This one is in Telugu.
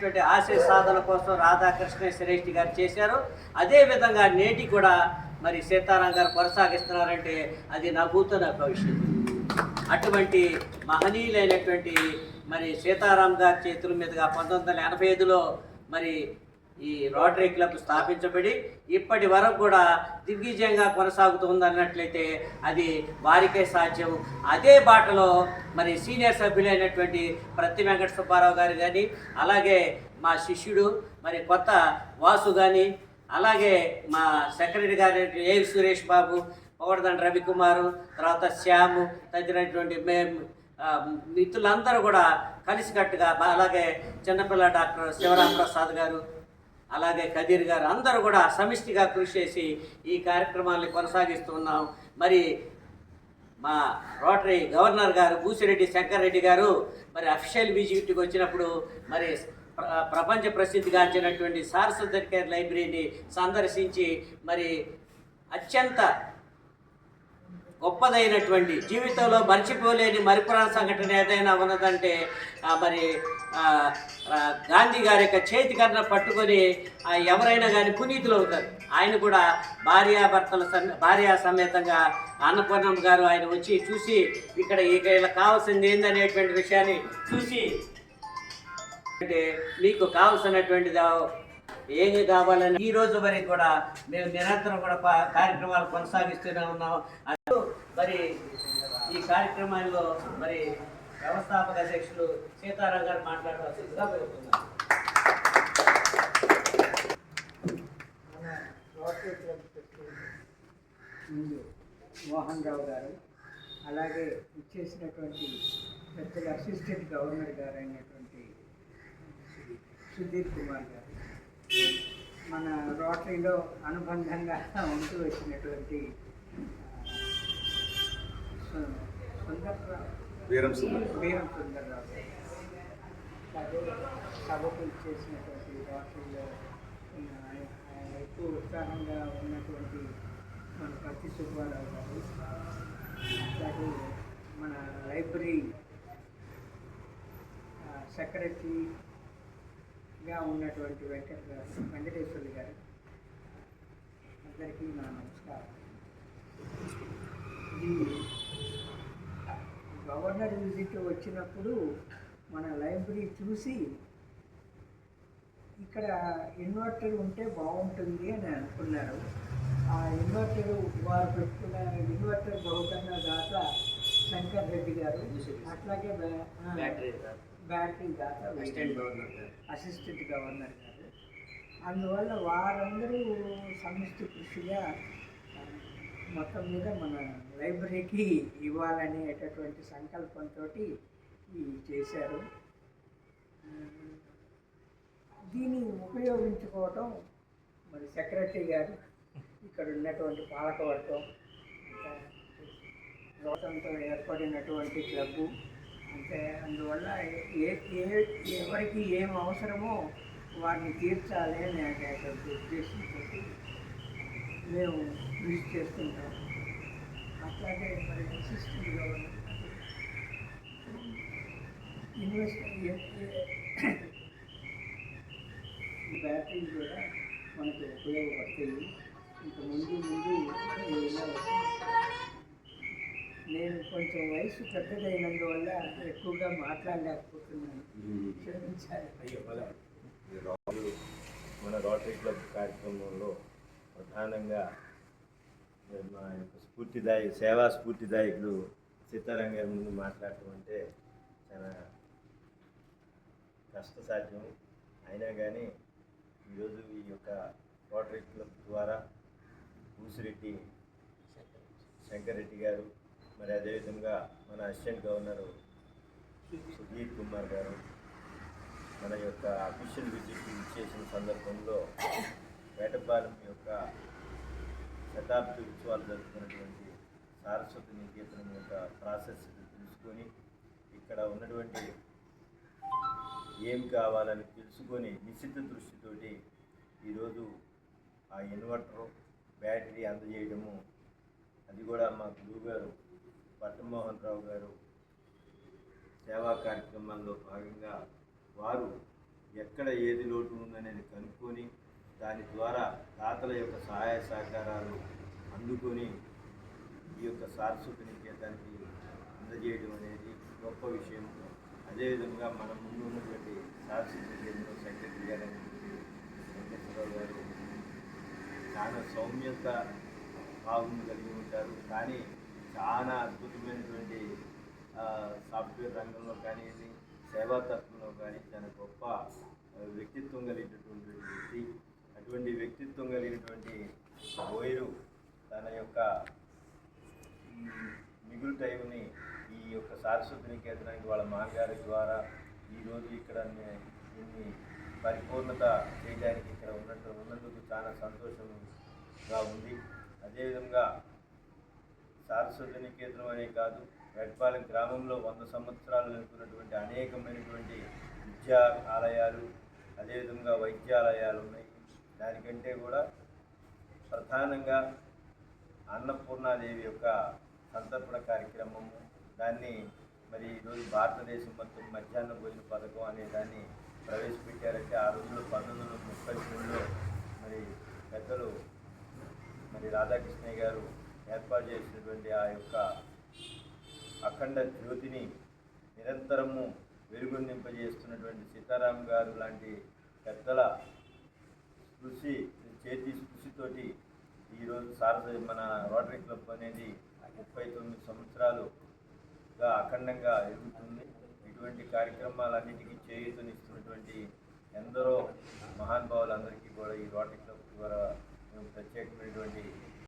అనేటువంటి ఆశయ సాధన కోసం రాధాకృష్ణ శ్రేష్ఠి గారు చేశారు. అదేవిధంగా నేటి కూడా మరి సీతారాం గారు కొనసాగిస్తున్నారంటే అది నభూత నా భవిష్యత్తు. అటువంటి మహనీయులైనటువంటి మరి సీతారాం గారి చేతుల మీదుగా పంతొమ్మిది వందల ఎనభై ఐదులో మరి ఈ రోటరీ క్లబ్ స్థాపించబడి ఇప్పటి వరకు కూడా దిగ్విజయంగా కొనసాగుతుంది అన్నట్లయితే అది వారికే సాధ్యం. అదే బాటలో మరి సీనియర్ సభ్యులైనటువంటి ప్రతి వెంకట సుబ్బారావు గారు కానీ అలాగే మా శిష్యుడు మరి కొత్త వాసు కానీ అలాగే మా సెక్రటరీ గారు ఏ సురేష్ బాబు పవడదండ రవికుమారు తర్వాత శ్యాము తదినటువంటి మేము మిత్రులందరూ కూడా కలిసికట్టుగా అలాగే చిన్నపిల్ల డాక్టర్ శివరాం ప్రసాద్ గారు అలాగే కదీర్ గారు అందరూ కూడా సమిష్టిగా కృషి చేసి ఈ కార్యక్రమాన్ని కొనసాగిస్తున్నాం మరి మా రోటరీ గవర్నర్ గారు బూసిరెడ్డి శంకర్ రెడ్డి గారు మరి అఫీషియల్ విజిట్కి వచ్చినప్పుడు మరి ప్ర- ప్రపంచ ప్రసిద్ధిగాంచినటువంటి సారస్వతి కేర్ లైబ్రరీని సందర్శించి మరి అత్యంత గొప్పదైనటువంటి జీవితంలో మర్చిపోలేని మరిపురాణ సంఘటన ఏదైనా ఉన్నదంటే మరి గాంధీ గారి యొక్క చేతికరణ పట్టుకొని ఎవరైనా కానీ పునీతులు అవుతారు. ఆయన కూడా భార్యాభర్తల సమ భార్యా సమేతంగా అన్నపూర్ణమ్మ గారు ఆయన వచ్చి చూసి ఇక్కడ ఇక ఇలా కావాల్సింది ఏందనేటువంటి విషయాన్ని చూసి అంటే మీకు కావలసినటువంటిది ఏమి కావాలని ఈ రోజు వరకు కూడా మేము నిరంతరం కూడా కార్యక్రమాలు కొనసాగిస్తూనే ఉన్నాం. మరి ఈ కార్యక్రమాల్లో మరి వ్యవస్థాపక అధ్యక్షులు సీతారాం గారు మాట్లాడవలసిందిగా కోరుతున్నాను రోటరీ ముందు మోహన్ రావు గారు అలాగే ఇచ్చేసినటువంటి పెద్దల అసిస్టెంట్ గవర్నర్ గారు అయినటువంటి సుధీర్ కుమార్ గారు. మన రోటరీలో అనుబంధంగా ఉంటూ వచ్చినటువంటి వీరం వీరం సభకు చేసినటువంటి రోటరీలో ఆయన- ఎక్కువ ఉత్సాహంగా ఉన్నటువంటి మన పత్తి సుబ్బారావు గారు అలాగే మన లైబ్రరీ సెక్రటరీగా ఉన్నటువంటి వెంకట గారు వెంకటేశ్వర్లు గారు అందరికీ నా నమస్కారం. గవర్నర్ విజిట్ వచ్చినప్పుడు మన లైబ్రరీ చూసి ఇక్కడ ఇన్వర్టర్ ఉంటే బాగుంటుంది అని అనుకున్నారు. ఆ ఇన్వర్టర్ వారు పెట్టుకున్న ఇన్వర్టర్ బహుకరణ దాత శంకర్ రెడ్డి గారు అట్లాగే బ్యాటరీ బ్యాటరీ దాత అసిస్టెంట్ గవర్నర్ గారు. అసిస్టెంట్ గవర్నర్ గారు. అందువల్ల వారందరూ సమిష్టి కృషిగా మొత్తం మీద మన లైబ్రరీకి ఇవ్వాలనేటటువంటి సంకల్పంతో చేశారు. దీన్ని ఉపయోగించుకోవటం మరి సెక్రటరీ గారు ఇక్కడ ఉన్నటువంటి పాలకవర్గం ఇంకా లోకంతో ఏర్పడినటువంటి క్లబ్బు అంటే అందువల్ల ఏ ఏ ఎవరికి ఏం అవసరమో వారిని తీర్చాలి అనేటటువంటి ఉద్దేశంతో మేము కృషి చేస్తుంటాం. అట్లాగే మరి అసిస్టెంట్ గవర్నర్ ఇన్వెస్ట్ ఈ బ్యాటరీలు కూడా మనకు ఉపయోగపడతాయి. ఇంకా ముందు ముందు నేను కొంచెం వయసు పెద్దదైనందువల్ల ఎక్కువగా మాట్లాడలేకపోతున్నాను. క్షమించాలి. మన రోటరీ క్లబ్ కార్యక్రమంలో ప్రధానంగా మా యొక్క స్ఫూర్తిదాయ సేవా స్ఫూర్తిదాయకులు సీతారాం గారి ముందు మాట్లాడటం అంటే చాలా కష్టసాధ్యం. అయినా కానీ ఈరోజు ఈ యొక్క రోటరీ క్లబ్ ద్వారా పూసిరెడ్డి శంకరెడ్డి గారు మరి అదేవిధంగా మన అసిస్టెంట్ గవర్నరు సుధీర్ కుమార్ గారు మన యొక్క అఫీషియల్ విజిట్ చేసిన సందర్భంలో వేటపాలెం యొక్క శతాబ్ది ఉత్సవాలు జరుపుకున్నటువంటి సారస్వతి నికేతనం యొక్క ప్రాసెస్ తెలుసుకొని ఇక్కడ ఉన్నటువంటి ఏం కావాలని తెలుసుకొని నిశ్చిత దృష్టితోటి ఈరోజు ఆ ఇన్వర్టర్ బ్యాటరీ అందజేయడము. అది కూడా మా గురువు గారు పట్టమోహన్ రావు గారు సేవా కార్యక్రమాల్లో భాగంగా వారు ఎక్కడ ఏది లోటు ఉందనేది కనుక్కొని దాని ద్వారా దాతల యొక్క సహాయ సహకారాలు అందుకొని ఈ యొక్క సారస్వత చేతానికి అందజేయడం అనేది గొప్ప విషయం. అదేవిధంగా మన ముందు ఉన్నటువంటి సారస్వత కేంద్రం సెక్రటరీ గారు వెంకటేశ్వరరావు గారు చాలా సౌమ్యత భావం కలిగి ఉంటారు. కానీ చాలా అద్భుతమైనటువంటి సాఫ్ట్వేర్ రంగంలో కానివ్వండి సేవాతత్వంలో కానీ చాలా గొప్ప వ్యక్తిత్వం కలిగినటువంటి వ్యక్తి. అటువంటి వ్యక్తిత్వం కలిగినటువంటి బోయిరు తన యొక్క మిగులు టైంని ఈ యొక్క సారస్వత నికేతనానికి వాళ్ళ మామగారి ద్వారా ఈరోజు ఇక్కడ దీన్ని పరిపూర్ణత చేయడానికి ఇక్కడ ఉన్నట్టు ఉన్నందుకు చాలా సంతోషంగా ఉంది. అదేవిధంగా సారస్వత నికేతనం అనే కాదు రెడ్పాలెం గ్రామంలో వంద సంవత్సరాలు నిలుపుకున్నటువంటి అనేకమైనటువంటి విద్యా ఆలయాలు అదేవిధంగా వైద్యాలయాలు ఉన్నాయి. దానికంటే కూడా ప్రధానంగా అన్నపూర్ణాదేవి యొక్క సంతర్పణ కార్యక్రమము దాన్ని మరి ఈరోజు భారతదేశం మొత్తం మధ్యాహ్న భోజన పథకం అనే దాన్ని ప్రవేశపెట్టారంటే ఆ రోజుల్లో పంతొమ్మిది వందల ముప్పై మూడులో మరి పెద్దలు మరి రాధాకృష్ణయ్య గారు ఏర్పాటు చేసినటువంటి ఆ యొక్క అఖండ జ్యోతిని నిరంతరము వెలుగొందింపజేస్తున్నటువంటి సీతారాం గారు లాంటి పెద్దల కృషి చేతి కృషితోటి ఈరోజు సారథ మన రోటరీ క్లబ్ అనేది ముప్పై తొమ్మిది సంవత్సరాలుగా అఖండంగా ఎదుగుతుంది. ఇటువంటి కార్యక్రమాలన్నిటికీ చేయూతనిస్తున్నటువంటి ఎందరో మహానుభావులందరికీ కూడా ఈ రోటరీ క్లబ్ ద్వారా మేము ప్రత్యేకమైనటువంటి